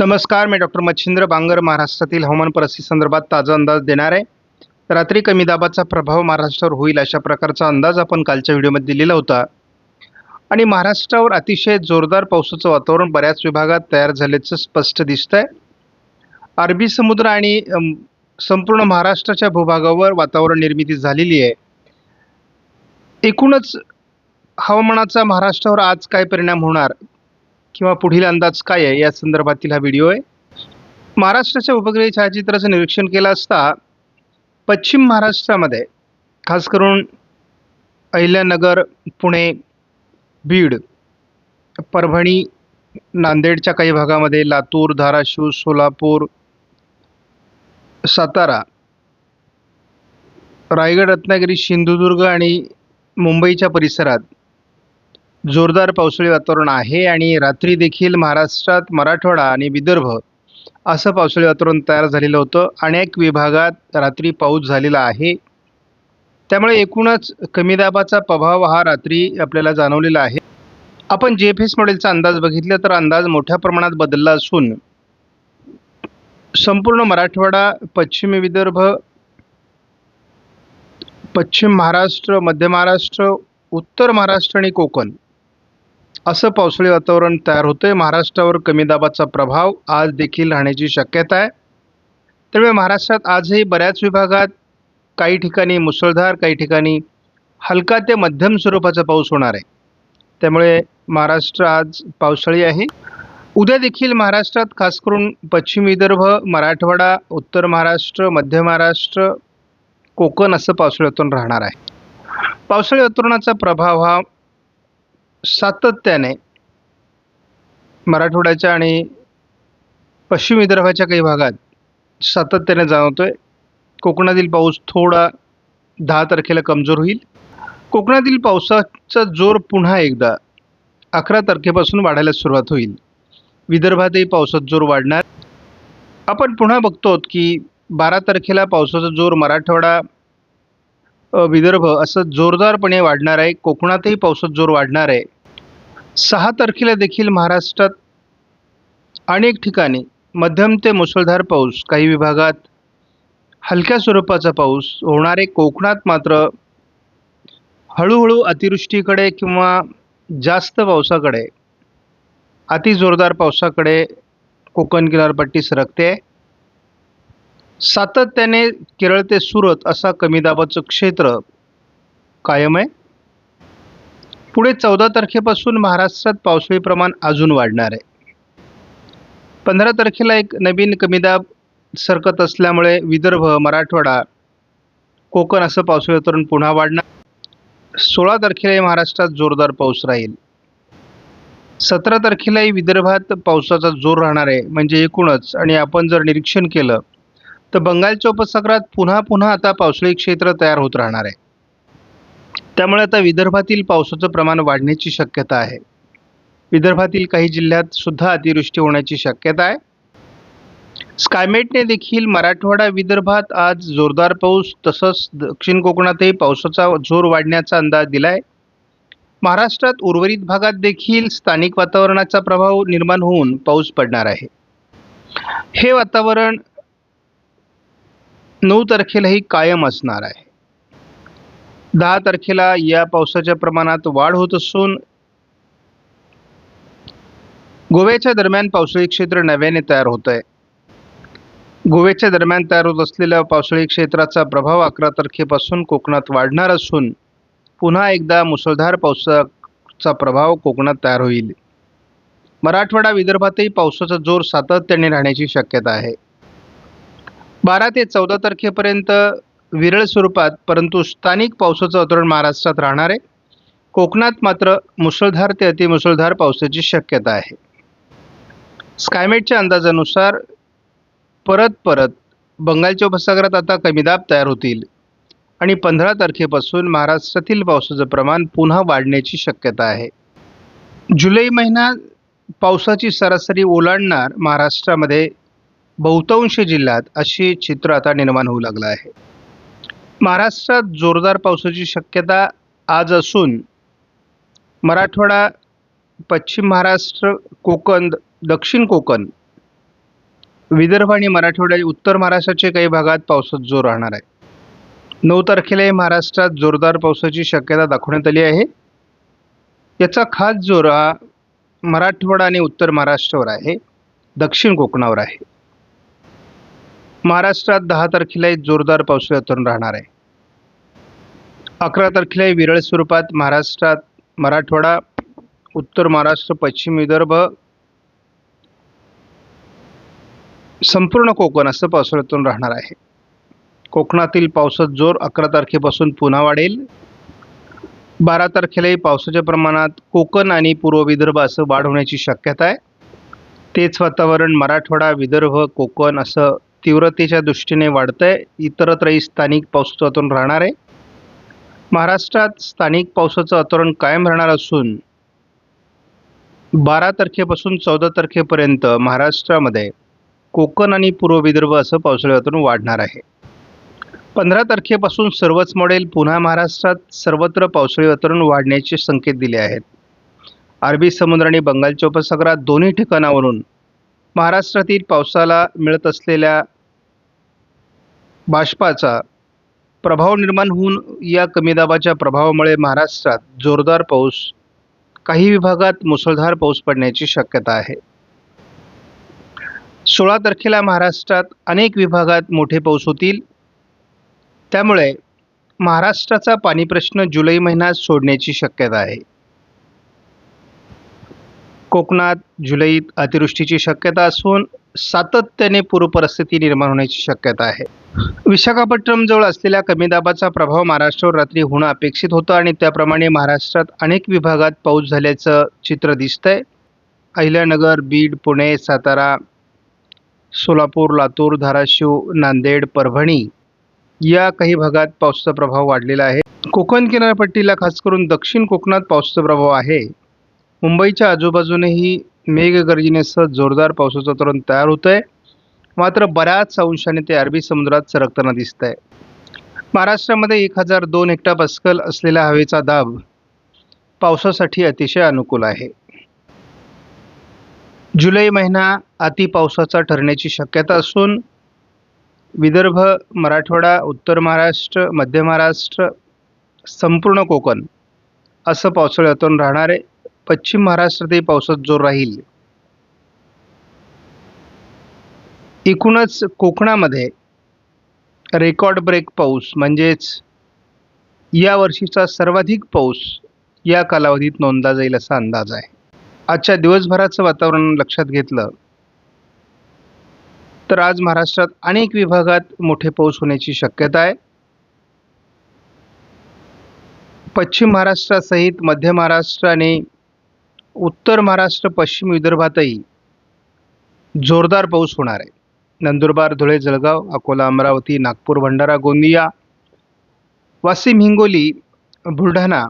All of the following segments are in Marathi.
नमस्कार मी डॉक्टर मच्छिंद्र बांगर महाराष्ट्रातील हवामान परिस्थिती संदर्भात ताजा अंदाज देणार आहे. रात्री कमी दाबाचा प्रभाव महाराष्ट्रावर होईल अशा प्रकारचा अंदाज आपण कालच्या व्हिडिओमध्ये दिलेला होता. आणि महाराष्ट्रावर अतिशय जोरदार पावसाचं वातावरण बऱ्याच विभागात तयार झाल्याचं स्पष्ट दिसत आहे अरबी समुद्र आणि संपूर्ण महाराष्ट्राच्या भूभागावर वातावरण निर्मिती झालेली आहे. एकूणच हवामानाचा महाराष्ट्रावर आज काय परिणाम होणार? किंवा पुढील अंदाज काय आहे? या संदर्भातील हा व्हिडिओ आहे. महाराष्ट्राच्या उपग्रही छायाचित्राचं निरीक्षण केलं असता पश्चिम महाराष्ट्रामध्ये खास करून अहिल्यानगर पुणे बीड परभणी नांदेडच्या काही भागामध्ये लातूर धाराशिव सोलापूर सातारा रायगड रत्नागिरी सिंधुदुर्ग आणि मुंबईच्या परिसरात जोरदार पावसाळी वातावरण आहे आणि रात्री देखील महाराष्ट्रात मराठवाडा आणि विदर्भ असं पावसाळी वातावरण तयार झालेलं होतं. अनेक विभागात रात्री पाऊस झालेला आहे. त्यामुळे एकूणच कमी दाबाचा प्रभाव हा रात्री आपल्याला जाणवलेला आहे. आपण जे एफ एस मॉडेलचा अंदाज बघितला तर अंदाज मोठ्या प्रमाणात बदलला असून संपूर्ण मराठवाडा पश्चिम विदर्भ पश्चिम महाराष्ट्र मध्य महाराष्ट्र उत्तर महाराष्ट्र आणि कोकण असं पावसाळी वातावरण तयार होतं आहे महाराष्ट्रावर कमी दाबाचा प्रभाव आज देखील राहण्याची शक्यता आहे. त्यामुळे महाराष्ट्रात आजही बऱ्याच विभागात काही ठिकाणी मुसळधार काही ठिकाणी हलका ते मध्यम स्वरूपाचा पाऊस होणार आहे. त्यामुळे महाराष्ट्र आज पावसाळी आहे. उद्या देखील महाराष्ट्रात खास करून पश्चिम विदर्भ मराठवाडा उत्तर महाराष्ट्र मध्य महाराष्ट्र कोकण असं पावसाळी वातावरण राहणार आहे. पावसाळी वातावरणाचा प्रभाव हा सातत्याने मराठवाड्याच्या आणि पश्चिम विदर्भाच्या काही भागात सातत्याने जाणवतोय. कोकणातील पाऊस थोडा दहा तारखेला कमजोर होईल. कोकणातील पावसाचा जोर पुन्हा एकदा अकरा तारखेपासून वाढायला सुरुवात होईल. विदर्भातही पावसाचा जोर वाढणार. आपण पुन्हा बघतो की बारा तारखेला पावसाचा जोर मराठवाडा विदर्भ असं जोरदारपणे वाढणार आहे. कोकणातही पावसात जोर वाढणार आहे. सहा तारखेला देखील महाराष्ट्रात अनेक ठिकाणी मध्यम ते मुसळधार पाऊस काही विभागात हलक्या स्वरूपाचा पाऊस होणारे कोकणात मात्र हळूहळू अतिवृष्टीकडे किंवा जास्त पावसाकडे अति जोरदार पावसाकडे कोकण किनारपट्टी सरकते. सातत्याने केरळ ते सुरत असा कमी दाबाचं क्षेत्र कायम आहे. पुढे चौदा तारखेपासून महाराष्ट्रात पावसाळी प्रमाण अजून वाढणार आहे. पंधरा तारखेला एक नवीन कमी दाब सरकत असल्यामुळे विदर्भ मराठवाडा कोकण असं पावसाळी वातावरण पुन्हा वाढणार. सोळा तारखेलाही महाराष्ट्रात जोरदार पाऊस राहील. सतरा तारखेलाही विदर्भात पावसाचा जोर राहणार आहे. म्हणजे एकूणच. आणि आपण जर निरीक्षण केलं तर बंगालच्या उपसागरात पुन्हा पुन्हा आता पावसाळी क्षेत्र तयार होत राहणार आहे. त्यामुळे आता विदर्भातील पावसाचं प्रमाण वाढण्याची शक्यता आहे. विदर्भातील काही जिल्ह्यात सुद्धा अतिवृष्टी होण्याची शक्यता आहे. स्कायमेटने देखील मराठवाडा विदर्भात आज जोरदार पाऊस तसंच दक्षिण कोकणातही पावसाचा जोर वाढण्याचा अंदाज दिला आहे महाराष्ट्रात उर्वरित भागात देखील स्थानिक वातावरणाचा प्रभाव निर्माण होऊन पाऊस पडणार आहे. हे वातावरण नऊ तारखेलाही कायम असणार आहे. दहा तारखेला या पावसाच्या प्रमाणात वाढ होत असून गोव्याच्या दरम्यान पावसाळी क्षेत्र नव्याने तयार होत आहे गोव्याच्या दरम्यान तयार होत असलेल्या पावसाळी क्षेत्राचा प्रभाव अकरा तारखेपासून कोकणात वाढणार असून पुन्हा एकदा मुसळधार पावसाचा प्रभाव कोकणात तयार होईल. मराठवाडा विदर्भातही पावसाचा जोर सातत्याने राहण्याची शक्यता आहे. बारा ते चौदा तारखेपर्यंत विरळ स्वरूपात परंतु स्थानिक पावसाचं वातावरण महाराष्ट्रात राहणार आहे. कोकणात मात्र मुसळधार ते अतिमुसळधार पावसाची शक्यता आहे. स्कायमेटच्या अंदाजानुसार परत परत बंगालच्या उपसागरात आता कमी दाब तयार होतील आणि पंधरा तारखेपासून महाराष्ट्रातील पावसाचं प्रमाण पुन्हा वाढण्याची शक्यता आहे. जुलै महिना पावसाची सरासरी ओलांडणार महाराष्ट्रामध्ये बहुतांश जिल्ह्यात अशी चित्र आता निर्माण होऊ लागलं आहे. महाराष्ट्रात जोरदार पावसाची शक्यता आज असून मराठवाडा पश्चिम महाराष्ट्र कोकण दक्षिण कोकण विदर्भ आणि मराठवाड्या उत्तर महाराष्ट्राच्या काही भागात पावसात जोर राहणार आहे. नऊ तारखेलाही महाराष्ट्रात जोरदार पावसाची शक्यता दाखवण्यात आली आहे. याचा खास जोर हा मराठवाडा आणि उत्तर महाराष्ट्रावर आहे. दक्षिण कोकणावर आहे. महाराष्ट्रात दहा तारखेलाही जोरदार पावसाळी वातावरण राहणार आहे. अकरा तारखेलाही विरळ स्वरूपात महाराष्ट्रात मराठवाडा उत्तर महाराष्ट्र पश्चिम विदर्भ संपूर्ण कोकण असं पावसाळ्यातून राहणार आहे. कोकणातील पावसात जोर अकरा तारखेपासून पुन्हा वाढेल. बारा तारखेलाही पावसाच्या प्रमाणात कोकण आणि पूर्व विदर्भ असं वाढ होण्याची शक्यता आहे. तेच वातावरण मराठवाडा विदर्भ कोकण असं तीव्रतेच्या दृष्टीने वाढतं आहे इतरत्रही स्थानिक पावसातून राहणार आहे. महाराष्ट्रात स्थानिक पावसाचं वातावरण कायम राहणार असून बारा तारखेपासून चौदा तारखेपर्यंत महाराष्ट्रामध्ये कोकण आणि पूर्व विदर्भ असं पावसाळी वाढणार आहे. पंधरा तारखेपासून सर्वच मॉडेल पुन्हा महाराष्ट्रात सर्वत्र पावसाळी वातावरण वाढण्याचे संकेत दिले आहेत. अरबी समुद्र आणि बंगालच्या उपसागरात दोन्ही ठिकाणावरून महाराष्ट्रातील पावसाला मिळत असलेल्या बाष्पाचा प्रभाव निर्माण होऊन या कमी दाबाच्या प्रभावामुळे महाराष्ट्रात जोरदार पाऊस काही विभागात मुसळधार पाऊस पडण्याची शक्यता आहे. सोळा तारखेला महाराष्ट्रात अनेक विभागात मोठे पाऊस होतील. त्यामुळे महाराष्ट्राचा पाणी प्रश्न जुलै महिन्यात सोडण्याची शक्यता आहे. कोकणात जुलैत अतिवृष्टीची शक्यता असून सातत्याने पूरपरिस्थिती निर्माण होण्याची शक्यता आहे. विशाखापट्टणमजवळ असलेल्या कमी दाबाचा प्रभाव महाराष्ट्रावर रात्री होणं अपेक्षित होतं आणि त्याप्रमाणे महाराष्ट्रात अनेक विभागात पाऊस झाल्याचं चित्र दिसतंय. अहिल्यानगर बीड पुणे सातारा सोलापूर लातूर धाराशिव नांदेड परभणी या काही भागात पावसाचा प्रभाव वाढलेला आहे. कोकण किनारपट्टीला खास करून दक्षिण कोकणात पावसाचा प्रभाव आहे. मुंबईच्या आजूबाजूनेही मेघगर्जनेसह जोरदार पावसाचं तोरण तयार होतं आहे मात्र बऱ्याच अंशाने ते अरबी समुद्रात सरकताना दिसत आहे महाराष्ट्रामध्ये एक हजार दोन हेक्टा पस्कल असलेला हवेचा दाब पावसासाठी अतिशय अनुकूल आहे. जुलै महिना अति पावसाचा ठरण्याची शक्यता असून विदर्भ मराठवाडा उत्तर महाराष्ट्र मध्य महाराष्ट्र संपूर्ण कोकण असं पावसाळ्यातून राहणार आहे. पश्चिम महाराष्ट्रातही पावसाचा जोर राहील. एकूणच कोकणामध्ये रेकॉर्ड ब्रेक पाऊस म्हणजेच या वर्षीचा सर्वाधिक पाऊस या कालावधीत नोंदला जाईल असा अंदाज आहे. आजच्या दिवसभराचं वातावरण लक्षात घेतलं तर आज महाराष्ट्रात अनेक विभागात मोठे पाऊस होण्याची शक्यता आहे. पश्चिम महाराष्ट्रासहित मध्य महाराष्ट्र आणि उत्तर महाराष्ट्र पश्चिम विदर्भातही जोरदार पाऊस होणार आहे. नंदुरबार धुळे जळगाव अकोला अमरावती नागपूर भंडारा गोंदिया वाशिम हिंगोली बुलढाणा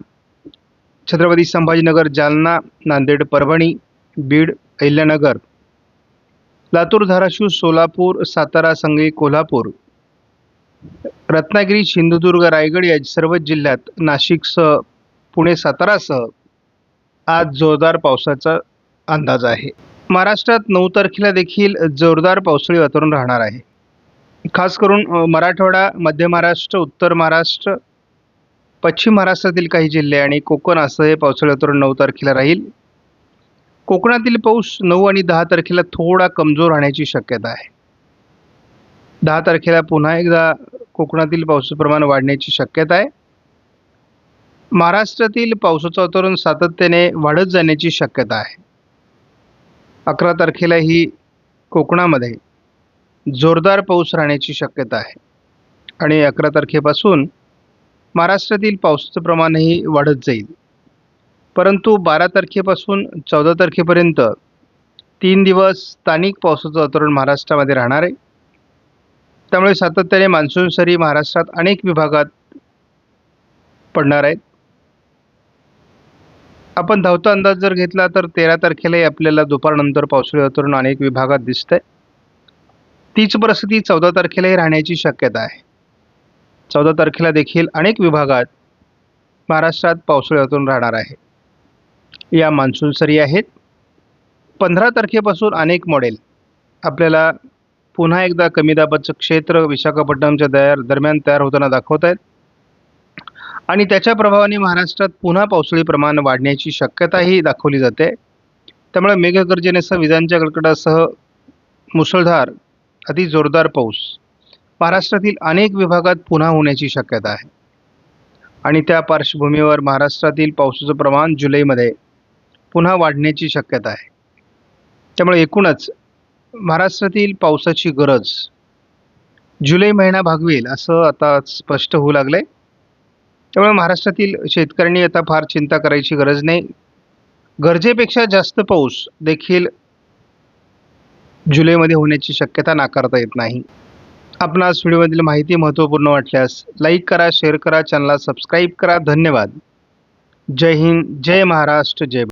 छत्रपती संभाजीनगर जालना नांदेड परभणी बीड अहिल्यानगर लातूर धाराशिव सोलापूर सातारा सांगली कोल्हापूर रत्नागिरी सिंधुदुर्ग रायगड या सर्वच जिल्ह्यात नाशिकसह पुणे सातारासह आज जोरदार पावसाचा अंदाज आहे. महाराष्ट्रात नऊ तारखेला देखील जोरदार पावसाळी वातावरण राहणार आहे. खास करून मराठवाडा मध्य महाराष्ट्र उत्तर महाराष्ट्र पश्चिम महाराष्ट्रातील काही जिल्हे आणि कोकण असं हे पावसाळी वातावरण नऊ तारखेला राहील. कोकणातील पाऊस नऊ आणि दहा तारखेला थोडा कमजोर राहण्याची शक्यता आहे. दहा तारखेला पुन्हा एकदा कोकणातील पावसाचं प्रमाण वाढण्याची शक्यता आहे. महाराष्ट्रातील पावसाचं वातावरण सातत्याने वाढत जाण्याची शक्यता आहे. अकरा तारखेलाही कोकणामध्ये जोरदार पाऊस राहण्याची शक्यता आहे. आणि अकरा तारखेपासून महाराष्ट्रातील पावसाचं प्रमाणही वाढत जाईल. परंतु बारा तारखेपासून चौदा तारखेपर्यंत तीन दिवस स्थानिक पावसाचं वातावरण महाराष्ट्रामध्ये राहणार आहे. त्यामुळे सातत्याने मान्सून सरी महाराष्ट्रात अनेक विभागात पडणार आहेत. आपण धावता अंदाज जर घेतला तर तेरा तारखेलाही आपल्याला दुपारनंतर पावसाळी वातावरण अनेक विभागात दिसतंय. तीच परिस्थिती चौदा तारखेलाही राहण्याची शक्यता आहे. चौदा तारखेला देखील अनेक विभागात महाराष्ट्रात पावसाळी वातावरण राहणार आहे. या मान्सून सरी आहेत. पंधरा तारखेपासून अनेक मॉडेल आपल्याला पुन्हा एकदा कमी दाबाचं क्षेत्र विशाखापट्टणमच्या दया दरम्यान तयार होताना दाखवत आहेत आणि त्याच्या प्रभावाने महाराष्ट्रात पुन्हा पावसाळी प्रमाण वाढण्याची शक्यताही दाखवली जाते. त्यामुळे मेघगर्जनेसह विजांच्या कडकडासह मुसळधार अति जोरदार पाऊस महाराष्ट्रातील अनेक विभागात पुन्हा होण्याची शक्यता आहे. आणि त्या पार्श्वभूमीवर महाराष्ट्रातील पावसाचं प्रमाण जुलैमध्ये पुन्हा वाढण्याची शक्यता आहे. त्यामुळे एकूणच महाराष्ट्रातील पावसाची गरज जुलै महिना भागवेल असं आता स्पष्ट होऊ लागलं आहे त्यामुळे महाराष्ट्रातील शेतकऱ्यांनी आता फार चिंता करायची गरज नाही. गरजेपेक्षा जास्त पाऊस देखील जुलैमध्ये होण्याची शक्यता नाकारता येत नाही. आपणास व्हिडिओमधील माहिती महत्त्वपूर्ण वाटल्यास लाईक करा शेअर करा चॅनलला सबस्क्राईब करा. धन्यवाद. जय हिंद जय महाराष्ट्र जय